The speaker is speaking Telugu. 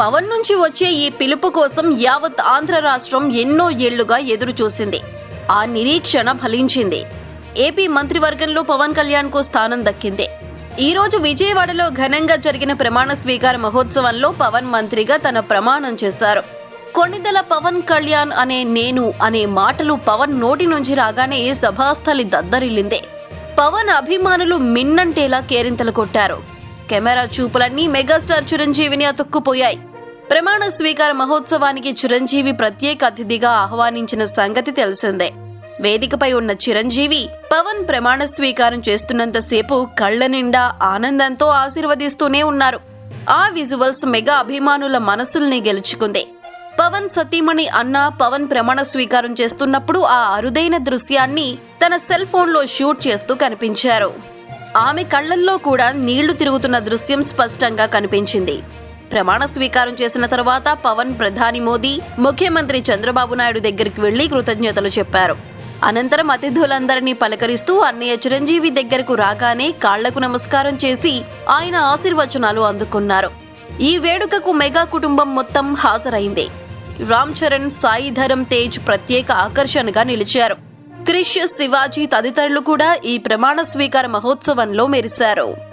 పవన్ నుంచి వచ్చే ఈ పిలుపు కోసం యావత్ ఆంధ్ర రాష్ట్రం ఎన్నో ఏళ్ళుగా ఎదురుచూసింది. ఆ నిరీక్షణ ఫలించింది. ఏపీ మంత్రివర్గంలో పవన్ కళ్యాణ్కు స్థానం దక్కింది. ఈ రోజు విజయవాడలో ఘనంగా జరిగిన ప్రమాణ స్వీకార మహోత్సవంలో పవన్ మంత్రిగా తన ప్రమాణం చేశారు. కొణిదెల పవన్ కళ్యాణ్ అనే నేను అనే మాటలు పవన్ నోటి నుంచి రాగానే సభాస్థలి దద్దరిల్లిందే. పవన్ అభిమానులు మిన్నంటేలా కేరింతలు కొట్టారు. కెమెరా చూపులన్నీ మెగాస్టార్ చిరంజీవిని అతుక్కుపోయాయి. ప్రమాణ స్వీకార మహోత్సవానికి చిరంజీవి ప్రత్యేక అతిథిగా ఆహ్వానించిన సంగతి తెలిసిందే. వేదికపై ఉన్న చిరంజీవి పవన్ ప్రమాణ స్వీకారం చేస్తున్నంతసేపు కళ్ళ నిండా ఆనందంతో ఆశీర్వదిస్తూనే ఉన్నారు. ఆ విజువల్స్ మెగా అభిమానుల మనసుల్ని గెలుచుకుంది. పవన్ సతీమణి అన్న పవన్ ప్రమాణ స్వీకారం చేస్తున్నప్పుడు ఆ అరుదైన దృశ్యాన్ని తన సెల్ ఫోన్లో షూట్ చేస్తూ కనిపించారు. ఆమె కళ్ళల్లో కూడా నీళ్ళు తిరుగుతున్న దృశ్యం స్పష్టంగా కనిపించింది. ప్రమాణ స్వీకారం చేసిన తర్వాత పవన్ ప్రధాని మోదీ ముఖ్యమంత్రి చంద్రబాబు నాయుడు దగ్గరికి వెళ్ళి కృతజ్ఞతలు చెప్పారు. అనంతరం అతిథులందరినీ పలకరిస్తూ అన్నయ్య చిరంజీవి దగ్గరకు రాగానే కాళ్ళకు నమస్కారం చేసి ఆయన ఆశీర్వచనాలు అందుకున్నారు. ఈ వేడుకకు మెగా కుటుంబం మొత్తం హాజరైంది. రామ్ చరణ్ సాయి ధరమ్ తేజ్ ప్రత్యేక ఆకర్షణగా నిలిచారు. క్రిష్ శివాజీ తదితరులు కూడా ఈ ప్రమాణ స్వీకార మహోత్సవంలో మెరిశారు.